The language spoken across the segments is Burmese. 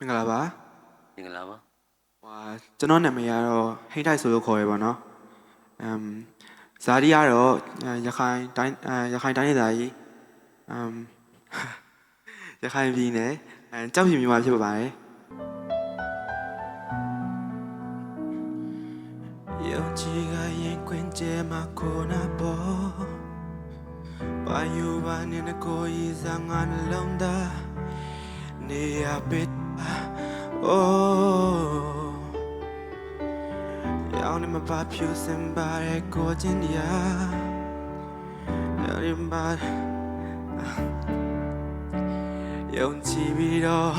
မင်္ဂလာပါမင်္ဂလာပါဟွာကျွန်တော်နာမည်ကတော့ဟိတ်တိုက်ဆိုလို့ခေါ်ရပါတော့အမ်ဇာတိကတော့အဲရခိုင်တိုင်းအဲရခိုင်တိုင်းဒေသကြီးအမ်ရခိုင်ပြည်နယ်အဲကြောက်ဖြူမြို့မှာဖြစ်ပါပါတယ်ယုံကြည်ကရင်ခွင်ကျဲမှာကိုနာပေါ်ဘာယူပါနဲ့ငကိုရီစားငါနှလုံးသား နေရပစ် Oh, jag har med bara pjusen bara går till ja. Jag är bara ယုံကြည်ပြီးတော့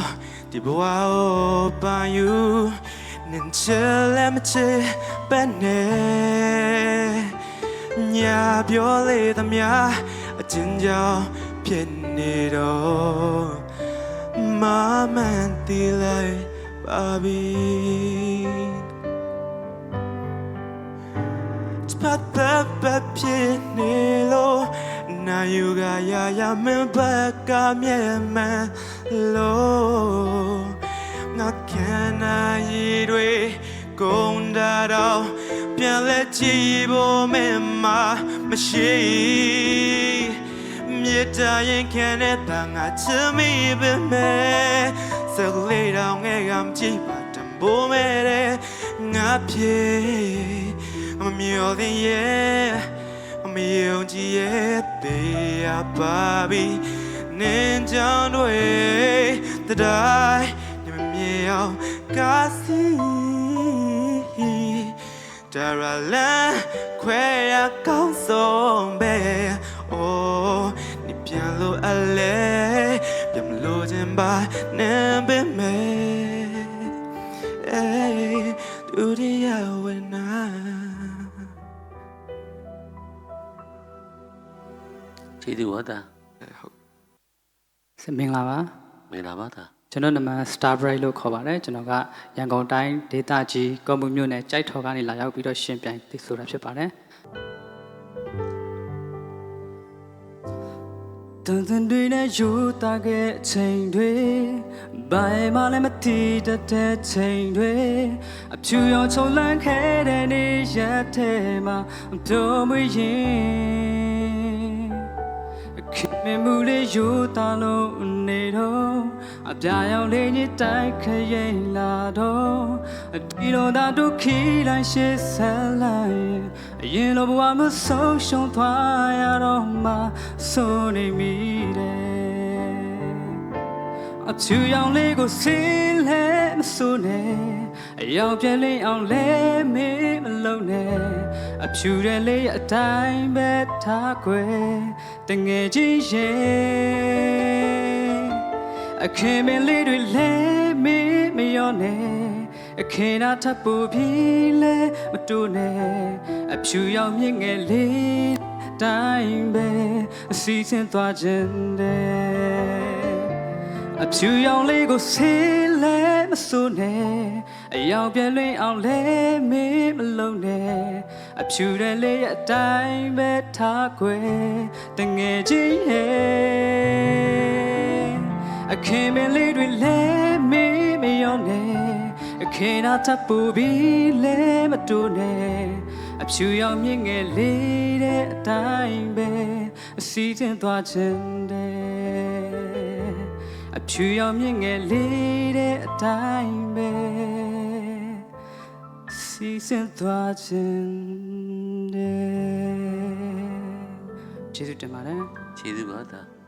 ဒီဘဝကိုပန်ယူနင်ချစ်လည်းမချစ်ပဲနဲ့ညာပြောလေသမျှအချင်းကြောင့်ဖြစ်နေတော့ မမန်တီလိုက်ပါပြီပတ်ပတ်ပတ်ဖြစ်နေလို့နာယူကရရမင်းဘက်ကမြဲမှန်လို့ငါခံနိုင်ရည်တွေကုန်တာတော့ပြန်လဲကြည့်ဖို့မင်းမမ ရှိမြေတားရင်ခံတဲ့တန်ငါချစ်မိပေမဲ့စကလေးတောင်ငယ်ကမကြည့်ပါတံပိုးမဲ့တဲ့ငါပြေမမျော်တဲ့ရဲ့မယုံကြည်ရဲ့တရားပါပြီနင်ကြောင့်တွေတတိုင်းနေမမြေအောင်ကားစီဒါရလန်ခွဲရကောင်းဆုံးပဲအိုး你ပြန် လို့အလဲပြန်မလို့ခြင်းပါနေပေမဲ့အေးဒုတိယဝနာခြေသူဟောတာဟုတ်ဆမင်္ဂလာပါမင်္ဂလာပါတာကျွန်တော်နာမည် Star Bright လို့ခေါ်ပါတယ်ကျွန်တော်ကရန်ကုန်တိုင်းဒေသကြီးကော်မှုမြို့နယ်ကြိုက်ထော်ကနေလာရောက်ပြီးတော့ရှင်ပြိုင်သိဆိုတာဖြစ်ပါတယ် တန်တန်တွေနဲ့ယူတာခဲ့အချိန်တွေဘိုင်မလည်းမတီးတတ်တဲ့ချိန်တွေအဖြူရောင်ချုံလန်းခဲ့တဲ့နေ့ရက်ထဲမှာပြောမရင်ခင်မင်မှုလေးယူတာလို့နေတော့အပြာရောင်လေးညစ်တိုက်ခရင်လာတော့ ဒီလိုသာဒုက္ခိလိုက်ရှေ့ဆက်လိုက်အရင်လိုဘဝမဆုံးရှုံးသွားရတော့မှစိုးနေမိတယ်အဖြူရောင်လေးကိုစင်းလဲမစိုးနဲ့အယောင်ပြဲလေးအောင်လဲမေးမလုံးနဲ့အဖြူတဲ့လေးအတိုင်းပဲထားခွဲတငယ်ချင်းရဲ့အခင်မင်းလေးတွေလဲမေးမရောနဲ့ အခင်နာထပ်ပူပြီးလဲမတူနဲ့အဖြူရောင်မြင့်ငယ်လေးတိုင်းပဲအစီအစဉ်သွားခြင်းတဲ့အဖြူရောင်လေးကိုဆေးလဲမစိုးနဲ့အယောင်ပြဲလွင်အောင်လဲမေးမလုံးနဲ့အဖြူတဲ့လေးရဲ့အတိုင်းပဲထားခွဲတငယ်ချင်းရဲ့အခင်မင်းလေးတွေလဲမေးမရောနဲ့အ ခင်နာထပ်ပူပြီးလဲမတူနဲ့အဖြူရောင်မြင့်ငယ်လေးတဲ့အတိုင်းပဲအစီအစဉ်သွားခြင်းတဲ့အဖြူရောင်မြင့်ငယ်လေးတဲ့အတိုင်းပဲစီစဉ်သွားခြင်းတဲ့ကျေးဇူးတင်ပါတယ်ခြေသူဟောတာ